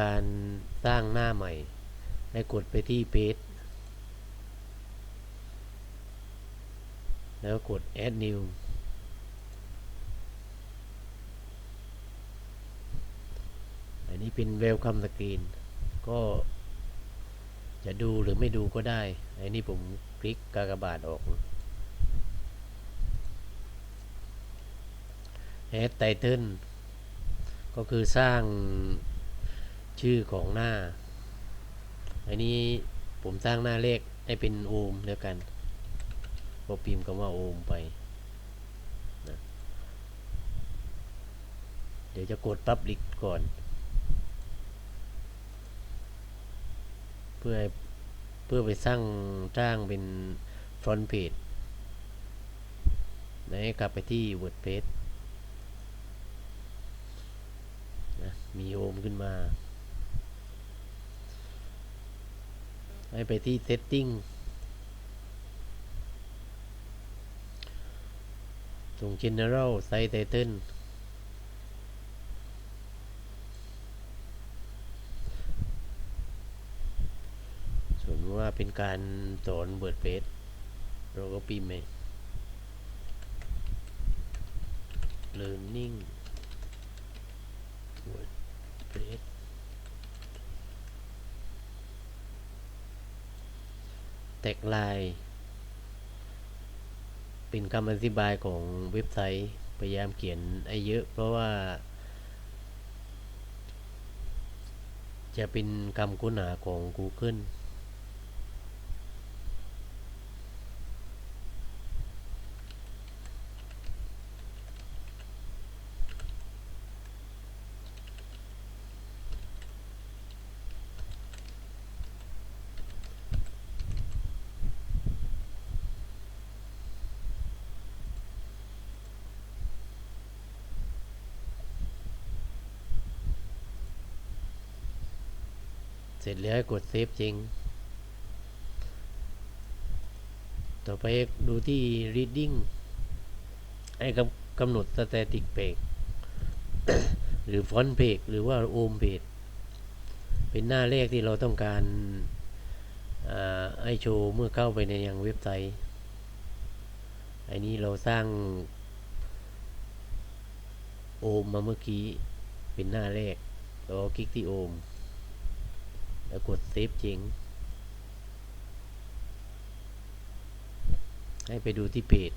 การสร้างหน้าใหม่ ให้กดไปที่เพจแล้วกด add new อันนี้เป็น welcome screen ก็จะดูหรือไม่ดูก็ได้ อันนี้ผมคลิกกากบาทออก add title ก็คือสร้าง ชื่อของหน้า อันนี้ผมสร้างหน้าเลขให้เป็นโอมแล้วกันก็พิมพ์คำว่าโอมไปนะเดี๋ยวจะกด Public ก่อน เพื่อเพื่อไปสร้างจ้างเป็น front page ไหนกลับไปที่ WordPress นะมีโอมขึ้นมา ให้ไปที่ setting ส่ง general site title ส่วนว่าเป็นการสอนเบิร์ดเพจเราก็พิมพ์ไป learning WordPress แท็กไลน์เป็นคำอธิบายของเว็บไซต์พยายามเขียนให้เยอะเพราะว่า จะเป็นคำค้นหาของ Google เสร็จแล้วให้กดเซฟจริง ต่อไปดูที่ reading ให้กำหนด static page หรือ front page หรือว่า home page เป็นหน้าแรกที่เราต้องการอ่าให้โชว์เมื่อเข้าไปในยังเว็บไซต์ อันนี้เราสร้างโอมมาเมื่อกี้เป็นหน้าแรกเราคลิกที่โอม แล้วกดเซฟจริงให้ไปดูที่เพจ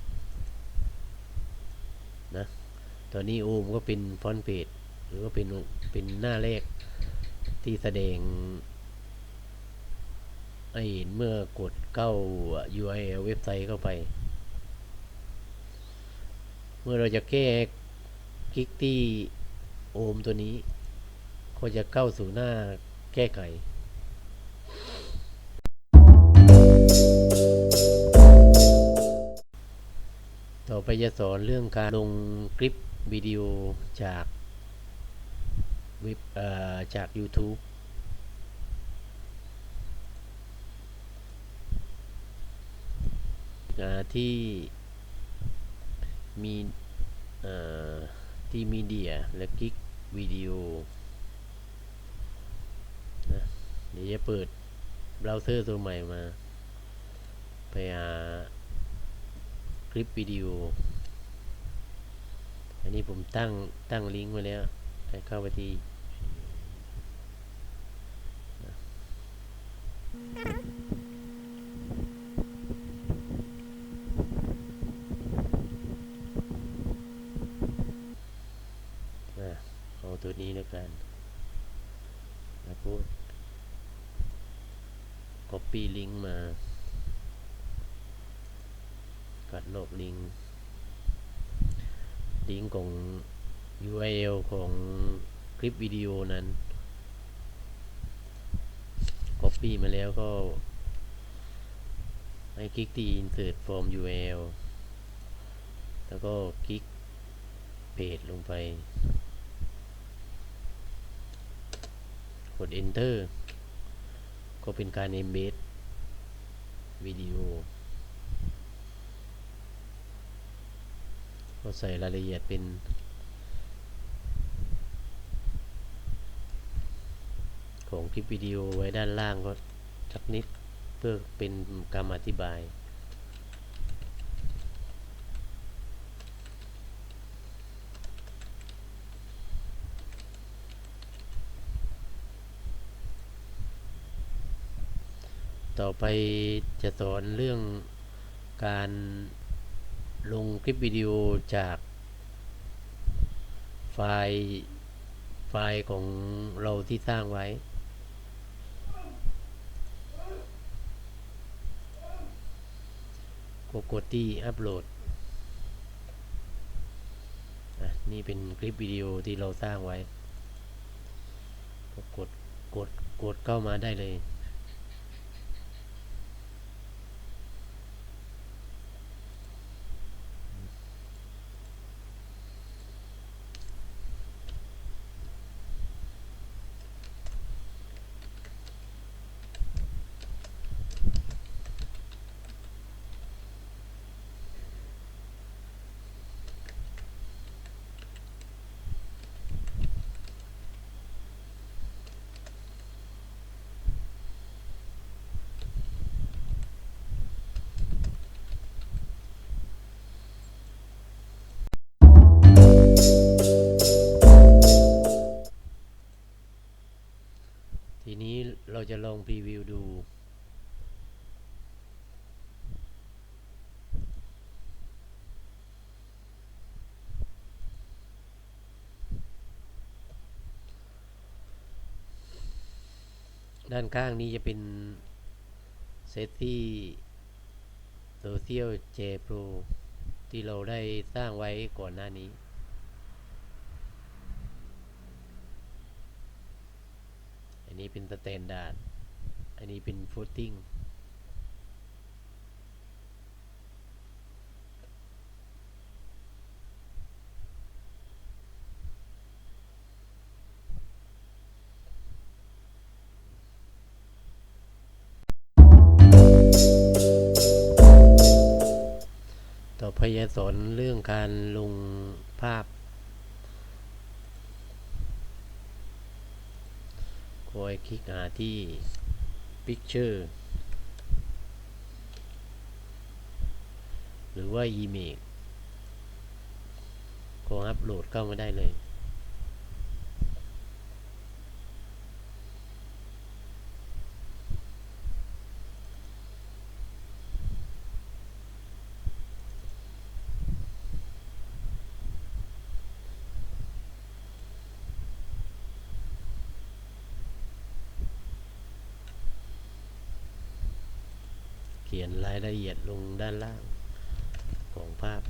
นะตอนนี้โอมก็เป็นฟอนต์เพจหรือว่าเป็นเป็นหน้าแรกที่แสดงให้เห็นเมื่อกดเข้า URL เว็บไซต์เข้าไป เมื่อเราจะแก้คลิกที่โอมตัวนี้ ก็จะเข้าสู่หน้าแก้ไข ต่อไปจะสอนเรื่องการลงคลิปวิดีโอจากว็บจาก YouTube ที่มีที่มีเดียและคลิกวิดีโอนะเดี๋ยวจะเปิดเบราว์เซอร์ตัวใหม่มาไปหา ลิปวิดีโอ อันนี้ผมตั้งตั้งลิงก์ไว้แล้วให้เข้าไปที่เอาตัวนี้แล้วกันแล้วก็ copy ลิงก์มา กัดลบลิงก์ลิงก์ของ URL ของคลิปวิดีโอนั้น Copy มาแล้วก็ ให้คลิกที่ Insert from URL แล้วก็คลิกเพจลงไป กด Enter ก็เป็นการ embed วิดีโอ ก็ใส่รายละเอียดเป็นของคลิปวิดีโอไว้ด้านล่างก็สักนิดเพื่อเป็นคำอธิบาย ต่อไปจะสอนเรื่องการ ลงคลิปวิดีโอจากไฟล์ไฟล์ของเราที่สร้างไว้ ก็กดที่อัปโหลดนี่เป็นคลิปวิดีโอที่เราสร้างไว้ก็กดกด กดเข้ามาได้เลย พรีวิวดู ด้านข้างนี้จะเป็นเซตที่โซเชียลเจโปรที่เราได้สร้างไว้ก่อนหน้านี้อันนี้เป็นสแตนดาร์ด อันนี้เป็นฟุตติ้งต่อไปจะสนเรื่องการลงภาพคอยคลิกหาที่ Picture หรือว่า Image ก็อัปโหลดเข้ามาได้เลย ขียนรายละเอียดลงด้านล่างของภาพ